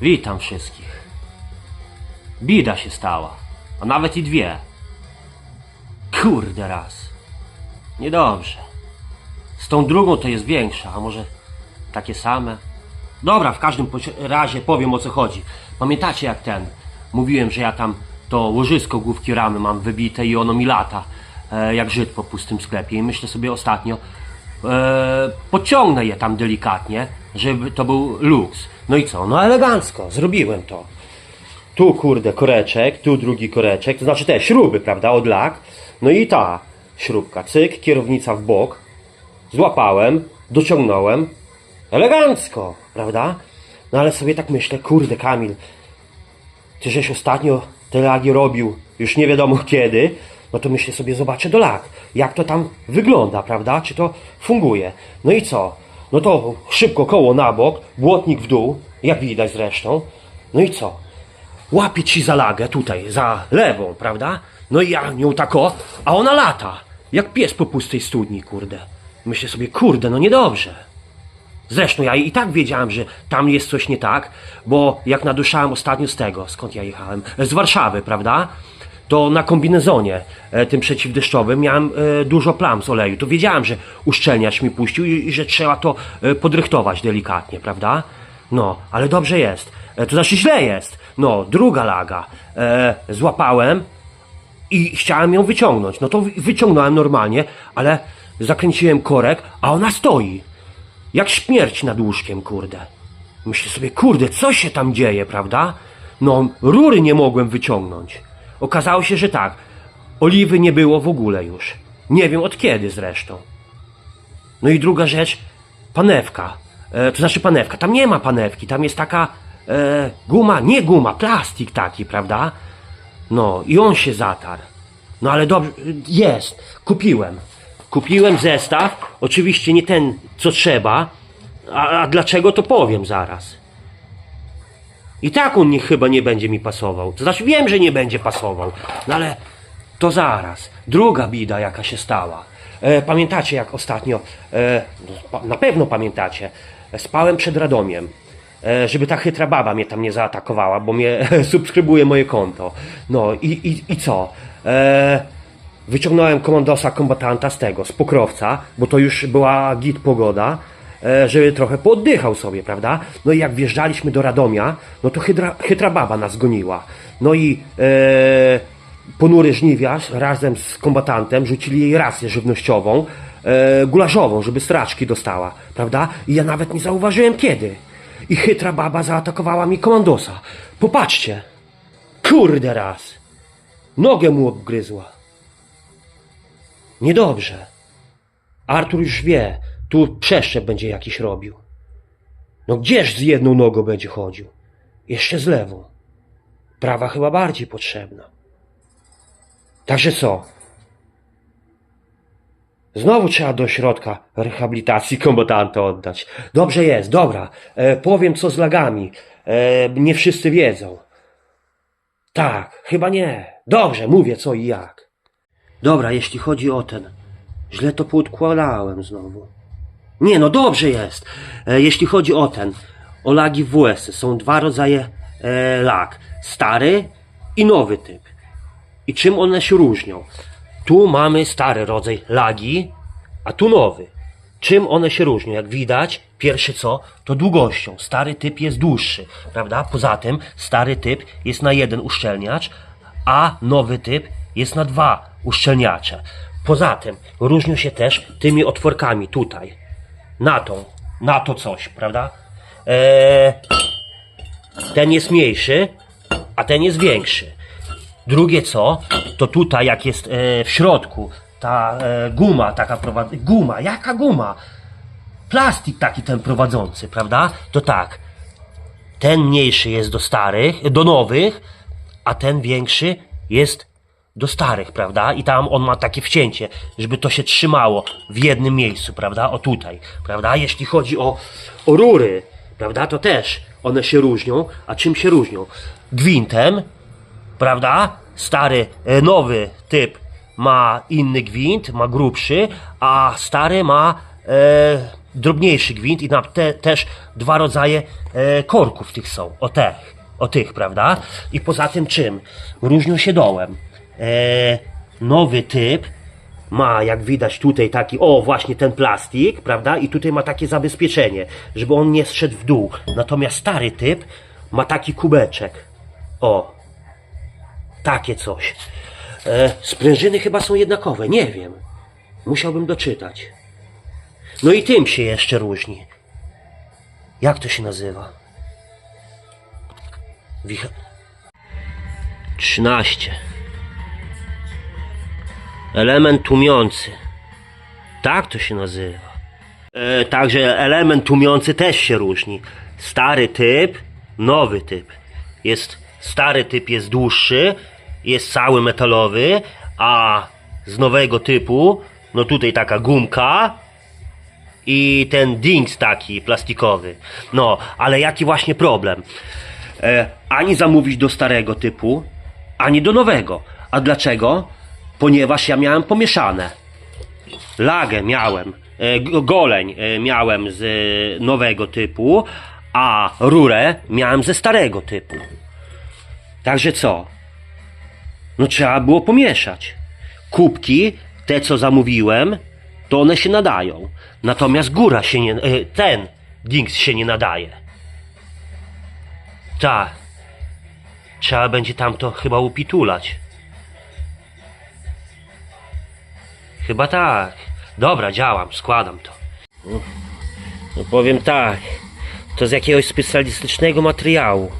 Witam wszystkich. Bida się stała, a nawet i dwie. Kurde raz. Niedobrze. Z tą drugą to jest większa, a może takie same? Dobra, w każdym razie powiem o co chodzi. Pamiętacie jak ten? Mówiłem, że ja tam to łożysko główki ramy mam wybite i ono mi lata e, jak Żyd po pustym sklepie. I myślę sobie ostatnio, e, pociągnę je tam delikatnie, żeby to był luks. No i co? No elegancko, zrobiłem to. Tu kurde koreczek, tu drugi koreczek, to znaczy te śruby, prawda, od lak. No i ta śrubka, cyk, kierownica w bok. Złapałem, dociągnąłem. Elegancko, prawda? No ale sobie tak myślę, kurde Kamil, ty żeś ostatnio te lagi robił, już nie wiadomo kiedy, no to myślę sobie, zobaczę do lag, jak to tam wygląda, prawda? Czy to funguje. No i co? No to szybko koło na bok, błotnik w dół, jak widać zresztą. No i co? Łapie ci za lagę tutaj, za lewą, prawda? No i ja nią tako, a ona lata, jak pies po pustej studni, kurde. Myślę sobie, kurde, no niedobrze. Zresztą ja i tak wiedziałem, że tam jest coś nie tak, bo jak naduszałem ostatnio z tego, skąd ja jechałem? Z Warszawy, prawda? To na kombinezonie e, tym przeciwdeszczowym miałem e, dużo plam z oleju. To wiedziałem, że uszczelniacz mi puścił i, że trzeba to e, podrychtować delikatnie, prawda? No, ale dobrze jest. E, to znaczy źle jest. No, druga laga. E, złapałem, i chciałem ją wyciągnąć. No to wy- wyciągnąłem normalnie, ale zakręciłem korek, a ona stoi. Jak śmierć nad łóżkiem, kurde. Myślę sobie, kurde, co się tam dzieje, prawda? No, rury nie mogłem wyciągnąć. Okazało się, że tak. Oliwy nie było w ogóle już. Nie wiem od kiedy zresztą. No i druga rzecz, panewka. E, to znaczy panewka. Tam nie ma panewki, tam jest taka e, guma, nie guma, plastik taki, prawda? No i on się zatarł. No ale dobrze, jest. Kupiłem. Kupiłem zestaw. Oczywiście nie ten, co trzeba. A, a dlaczego to powiem zaraz. I tak on nie, chyba nie będzie mi pasował. To znaczy wiem, że nie będzie pasował. No ale to zaraz. Druga bida jaka się stała. E, pamiętacie jak ostatnio, e, no, na pewno pamiętacie, spałem przed Radomiem. E, żeby ta chytra baba mnie tam nie zaatakowała, bo mnie subskrybuje moje konto. No i, i, i co? E, wyciągnąłem komandosa kombatanta z tego, z pokrowca, bo to już była git pogoda, e, żeby trochę pooddychał sobie, prawda? No i jak wjeżdżaliśmy do Radomia, no to chytra, chytra baba nas goniła. No i e, ponury żniwiarz razem z kombatantem rzucili jej rację żywnościową, e, gulażową, żeby straczki dostała, prawda? I ja nawet nie zauważyłem kiedy. I chytra baba zaatakowała mi komandosa. Popatrzcie. Kurde raz. Nogę mu obgryzła. Niedobrze. Artur już wie, tu przeszczep będzie jakiś robił. No gdzież z jedną nogą będzie chodził? Jeszcze z lewą. Prawa chyba bardziej potrzebna. Także co? Znowu trzeba do środka rehabilitacji kombatanta oddać. Dobrze jest, dobra. E, powiem co z lagami. E, nie wszyscy wiedzą. Tak, chyba nie. Dobrze, mówię co i jak. Dobra, jeśli chodzi o ten. Źle to poodkładałem znowu. Nie, no dobrze jest. E, jeśli chodzi o ten. O lagi WS są dwa rodzaje e, lag. Stary i nowy typ. I czym one się różnią? Tu mamy stary rodzaj lagi, a tu nowy. Czym one się różnią? Jak widać, pierwsze co, to długością. Stary typ jest dłuższy, prawda? Poza tym stary typ jest na jeden uszczelniacz, a nowy typ jest na dwa uszczelniacze. Poza tym różnią się też tymi otworkami tutaj. Na tą, na to coś, prawda? Eee, ten jest mniejszy, a ten jest większy. Drugie co, to tutaj jak jest e, w środku ta e, guma taka prowadząca, guma, jaka guma? Plastik taki ten prowadzący, prawda? To tak, ten mniejszy jest do starych, do nowych, a ten większy jest do starych, prawda? I tam on ma takie wcięcie, żeby to się trzymało w jednym miejscu, prawda? O tutaj, prawda? Jeśli chodzi o, o rury, prawda? To też one się różnią. A czym się różnią? Gwintem, prawda? Stary, e, nowy typ ma inny gwint, ma grubszy, a stary ma e, drobniejszy gwint i na te, też dwa rodzaje e, korków tych są, o tych, o tych, prawda? I poza tym czym? Różnią się dołem. E, nowy typ ma, jak widać tutaj taki, o właśnie ten plastik, prawda? I tutaj ma takie zabezpieczenie, żeby on nie zszedł w dół. Natomiast stary typ ma taki kubeczek. O, takie coś. E, sprężyny chyba są jednakowe, nie wiem. Musiałbym doczytać. No i tym się jeszcze różni. Jak to się nazywa? Wich... 13. Element tłumiący. Tak to się nazywa. E, także element tłumiący też się różni. Stary typ, nowy typ. Jest stary typ jest dłuższy, jest cały metalowy, a z nowego typu, no tutaj taka gumka i ten dings taki plastikowy. No, ale jaki właśnie problem? E, ani zamówić do starego typu, ani do nowego. A dlaczego? Ponieważ ja miałem pomieszane. Lagę miałem, e, goleń e, miałem z nowego typu, a rurę miałem ze starego typu. Także co? No trzeba było pomieszać. Kubki, te co zamówiłem, to one się nadają. Natomiast góra się nie, e, ten dings się nie nadaje. Tak. Trzeba będzie tam to chyba upitulać. Chyba tak. Dobra, działam, składam to. No powiem tak. To z jakiegoś specjalistycznego materiału.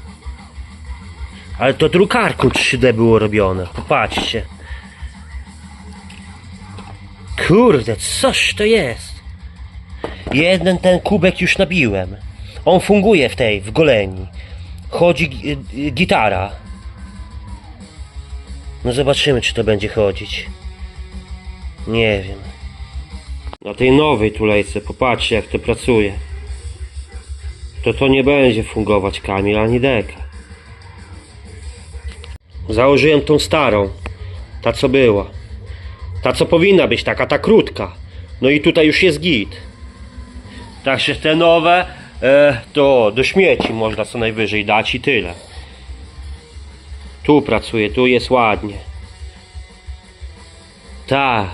Ale to drukarką 3D było robione. Popatrzcie. Kurde, coś to jest. Jeden ten kubek już nabiłem. On funguje w tej, w goleni. Chodzi y, gitara. No zobaczymy, czy to będzie chodzić. Nie wiem. Na tej nowej tulejce, popatrzcie jak to pracuje. To to nie będzie fungować Kamil ani deka. Założyłem tą starą. Ta co była. Ta co powinna być taka, ta krótka. No i tutaj już jest git. Także te nowe e, to do śmieci można co najwyżej dać i tyle. Tu pracuję, tu jest ładnie. Tak.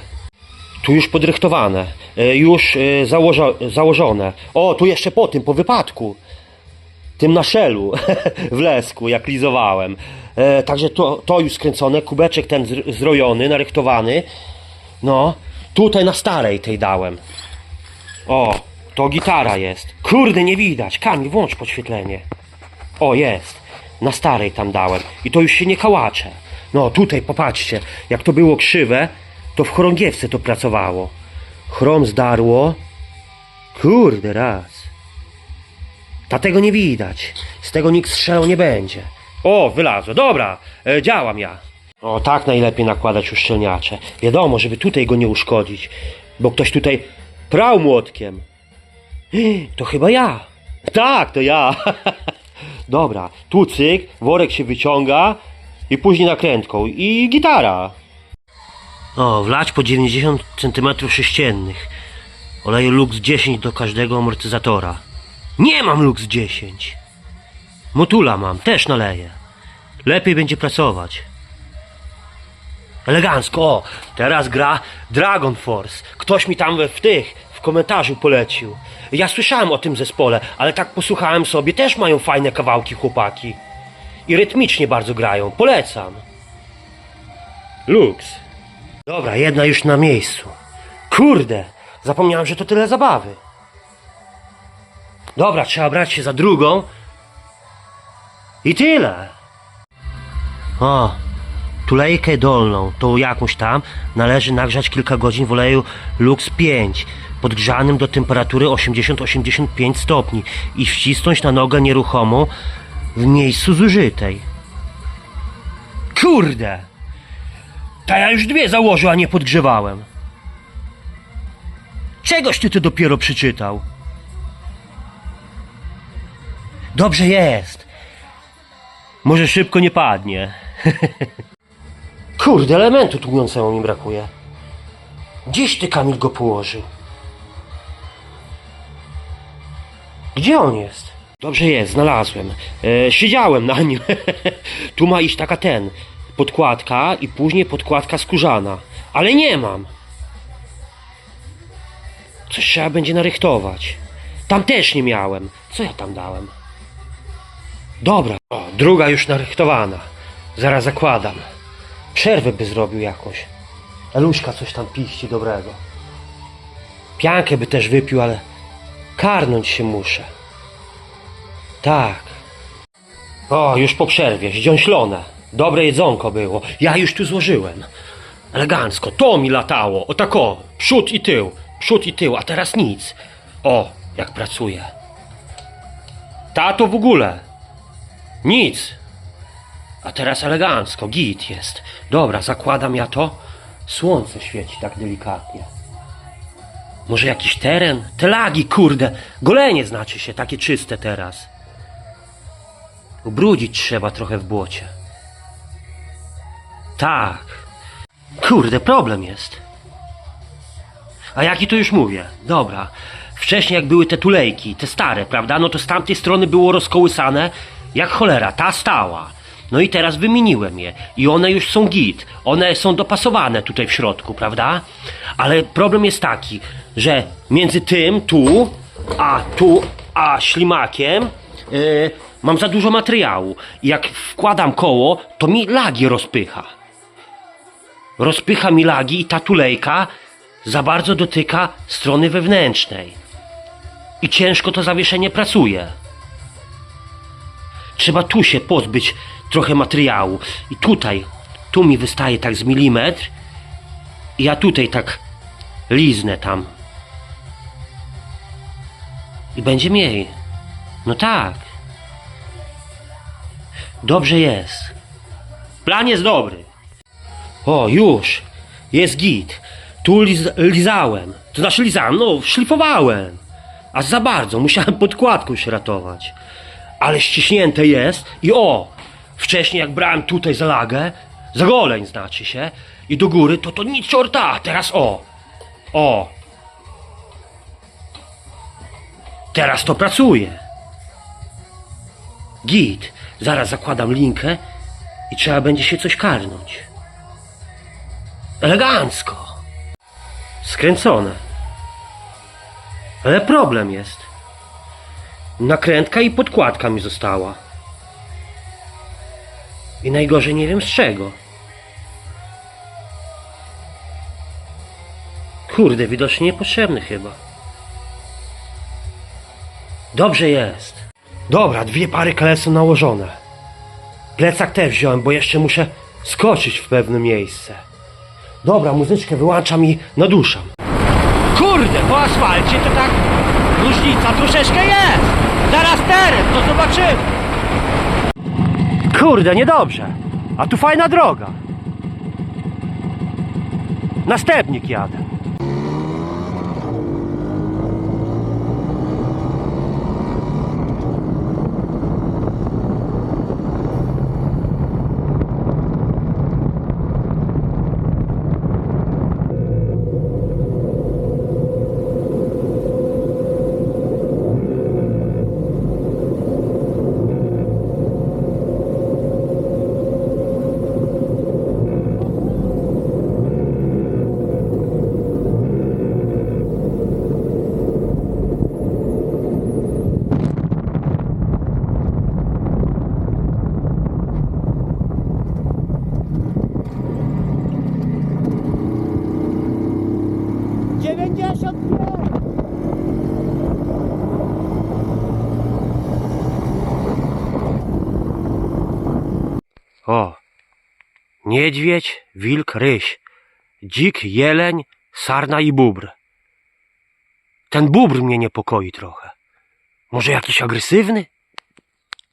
Tu już podrychtowane, e, już e, założo, założone. O, tu jeszcze po tym, po wypadku. Tym na szelu w lesku, jak lizowałem. E, także to, to już skręcone, kubeczek ten zr- zrojony, narychtowany. No, tutaj na starej tej dałem. O, to gitara jest. Kurde, nie widać. Kamil, włącz podświetlenie. O, jest. Na starej tam dałem. I to już się nie kałacze. No, tutaj popatrzcie. Jak to było krzywe, to w chorągiewce to pracowało. Chrom zdarło. Kurde, raz. Ta tego nie widać. Z tego nikt strzelał nie będzie. O, wylazło. Dobra, e, działam ja. O, tak najlepiej nakładać uszczelniacze. Wiadomo, żeby tutaj go nie uszkodzić. Bo ktoś tutaj prał młotkiem. To chyba ja. Tak, to ja. Dobra, tu cyk, worek się wyciąga i później nakrętką i gitara. O, wlać po 90 cm sześciennych. Oleju Lux 10 do każdego amortyzatora. Nie mam Lux 10. Motula mam, też naleję. Lepiej będzie pracować. Elegancko, o, teraz gra Dragon Force. Ktoś mi tam we- w tych, w komentarzu polecił. Ja słyszałem o tym zespole, ale tak posłuchałem sobie, też mają fajne kawałki chłopaki. I rytmicznie bardzo grają, polecam. Lux. Dobra, jedna już na miejscu. Kurde, zapomniałem, że to tyle zabawy. Dobra, trzeba brać się za drugą. I tyle. O, tulejkę dolną, tą jakąś tam, należy nagrzać kilka godzin w oleju Lux 5, podgrzanym do temperatury 80-85 stopni i wcisnąć na nogę nieruchomą w miejscu zużytej. Kurde! Ta ja już dwie założył, a nie podgrzewałem. Czegoś ty to dopiero przeczytał? Dobrze jest. Może szybko nie padnie. Kurde, elementu tłumiącego mi brakuje. Gdzieś ty Kamil go położył? Gdzie on jest? Dobrze jest, znalazłem. E, siedziałem na nim. tu ma iść taka ten. Podkładka i później podkładka skórzana. Ale nie mam. Coś trzeba będzie narychtować. Tam też nie miałem. Co ja tam dałem? Dobra. O, druga już narychtowana. Zaraz zakładam. Przerwę by zrobił jakąś. Eluśka coś tam piści dobrego. Piankę by też wypił, ale karnąć się muszę. Tak. O, już po przerwie, zdziąślone. Dobre jedzonko było. Ja już tu złożyłem. Elegancko, to mi latało. O tak o, przód i tył, przód i tył, a teraz nic. O, jak pracuje. Tato w ogóle. Nic. A teraz elegancko, git jest. Dobra, zakładam ja to. Słońce świeci tak delikatnie. Może jakiś teren? Te lagi, kurde. Golenie znaczy się, takie czyste teraz. Ubrudzić trzeba trochę w błocie. Tak. Kurde, problem jest. A jaki to już mówię? Dobra. Wcześniej jak były te tulejki, te stare, prawda? No to z tamtej strony było rozkołysane jak cholera, ta stała. No i teraz wymieniłem je i one już są git. One są dopasowane tutaj w środku, prawda? Ale problem jest taki, że między tym tu, a tu, a ślimakiem yy, mam za dużo materiału. I jak wkładam koło, to mi lagi rozpycha. Rozpycha mi lagi i ta tulejka za bardzo dotyka strony wewnętrznej. I ciężko to zawieszenie pracuje. Trzeba tu się pozbyć trochę materiału. I tutaj, tu mi wystaje tak z milimetr. I ja tutaj tak liznę tam. I będzie mniej. No tak. Dobrze jest. Plan jest dobry. O, już. Jest git. Tu liz, lizałem. To znaczy lizałem, no szlifowałem. Aż za bardzo. Musiałem podkładką się ratować. Ale ściśnięte jest i o! Wcześniej jak brałem tutaj za lagę, za goleń znaczy się, i do góry, to to nic czorta. Teraz o! O! Teraz to pracuje. Git. Zaraz zakładam linkę i trzeba będzie się coś karnąć. Elegancko. Skręcone. Ale problem jest. Nakrętka i podkładka mi została. I najgorzej nie wiem z czego. Kurde, widocznie niepotrzebny chyba. Dobrze jest. Dobra, dwie pary kale są nałożone. Plecak też wziąłem, bo jeszcze muszę skoczyć w pewne miejsce. Dobra, muzyczkę wyłączam i naduszam. Kurde, po asfalcie to tak różnica troszeczkę jest. Zaraz teren, to zobaczymy. Kurde, niedobrze. A tu fajna droga. Następnik jadę. O! Niedźwiedź, wilk, ryś, dzik, jeleń, sarna i bóbr. Ten bóbr mnie niepokoi trochę. Może jakiś agresywny?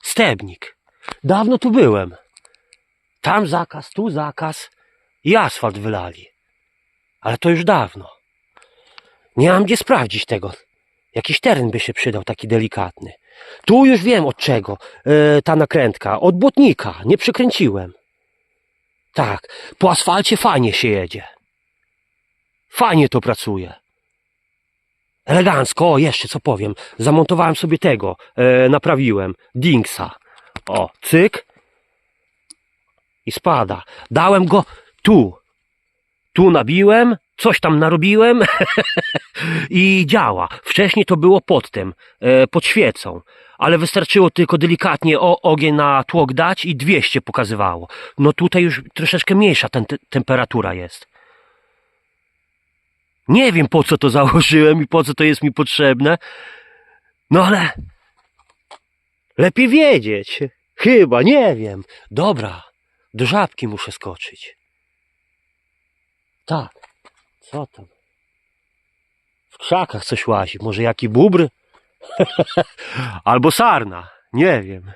Stebnik. Dawno tu byłem. Tam zakaz, tu zakaz i asfalt wylali. Ale to już dawno. Nie mam gdzie sprawdzić tego. Jakiś teren by się przydał, taki delikatny. Tu już wiem od czego e, ta nakrętka. Od błotnika. Nie przykręciłem. Tak, po asfalcie fajnie się jedzie. Fajnie to pracuje. Elegancko, o jeszcze co powiem. Zamontowałem sobie tego, e, naprawiłem, Dingsa. O, cyk. I spada. Dałem go tu. Tu nabiłem, coś tam narobiłem i działa. Wcześniej to było pod tym, e, pod świecą. Ale wystarczyło tylko delikatnie o, ogień na tłok dać i 200 pokazywało. No tutaj już troszeczkę mniejsza ten, te, temperatura jest. Nie wiem po co to założyłem i po co to jest mi potrzebne. No ale lepiej wiedzieć. Chyba, nie wiem. Dobra, do żabki muszę skoczyć. Tak, co tam? W krzakach coś łazi. Może jaki bubr? Albo sarna. Nie wiem.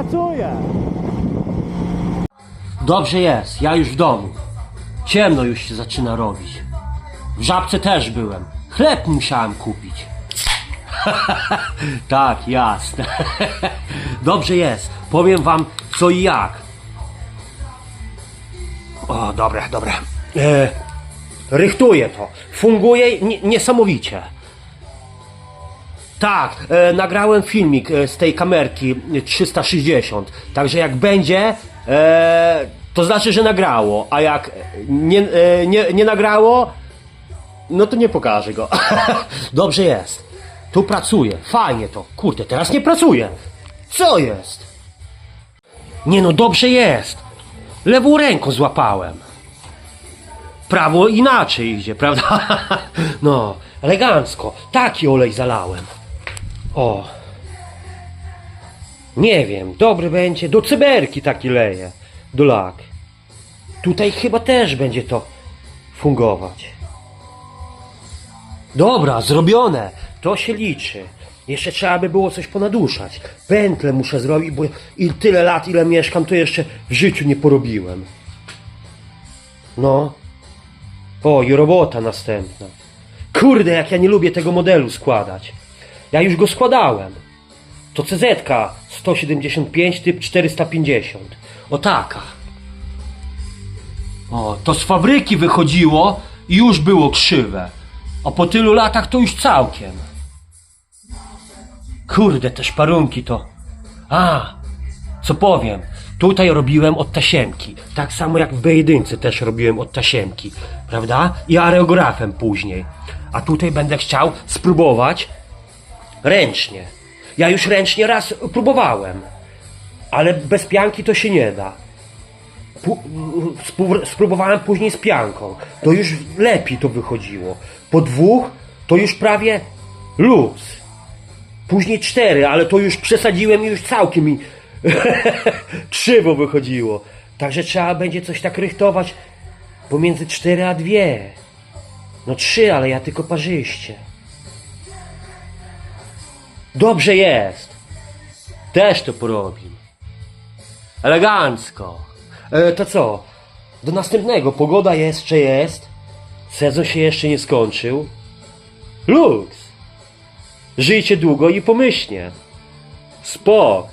Git pracuje! Dobrze jest, ja już w domu. Ciemno już się zaczyna robić. W żabce też byłem. Chleb musiałem kupić. tak, jasne. Dobrze jest. Powiem wam co i jak. O, dobra, dobra. E, rychtuję to. Funguje nie- niesamowicie. Tak, e, nagrałem filmik e, z tej kamerki e, 360. Także jak będzie, e, to znaczy, że nagrało. A jak nie, e, nie, nie nagrało, no to nie pokażę go. Dobrze jest. Tu pracuję. Fajnie to. Kurde, teraz nie pracuję. Co jest? Nie no, dobrze jest. Lewą ręką złapałem. Prawo inaczej idzie, prawda? No, elegancko. Taki olej zalałem. O. Nie wiem, dobry będzie. Do cyberki taki leje. Do lak. Tutaj chyba też będzie to fungować. Dobra, zrobione. To się liczy. Jeszcze trzeba by było coś ponaduszać. Pętlę muszę zrobić, bo i tyle lat, ile mieszkam, to jeszcze w życiu nie porobiłem. No. O, i robota następna. Kurde, jak ja nie lubię tego modelu składać. Ja już go składałem. To CZ 175 typ 450. O taka. O, to z fabryki wychodziło i już było krzywe. A po tylu latach to już całkiem. Kurde, te szparunki to. A, co powiem, tutaj robiłem od tasiemki. Tak samo jak w B1 też robiłem od tasiemki, prawda? I aerografem później. A tutaj będę chciał spróbować ręcznie. Ja już ręcznie raz próbowałem, ale bez pianki to się nie da. Spróbowałem później z pianką. To już lepiej to wychodziło. Po dwóch to już prawie luz. Później cztery, ale to już przesadziłem i już całkiem mi krzywo wychodziło. Także trzeba będzie coś tak rychtować pomiędzy cztery a dwie. No trzy, ale ja tylko parzyście. Dobrze jest. Też to porobim. Elegancko. E, to co? Do następnego. Pogoda jeszcze jest. Sezon się jeszcze nie skończył. Lux. Żyjcie długo i pomyślnie. Spok.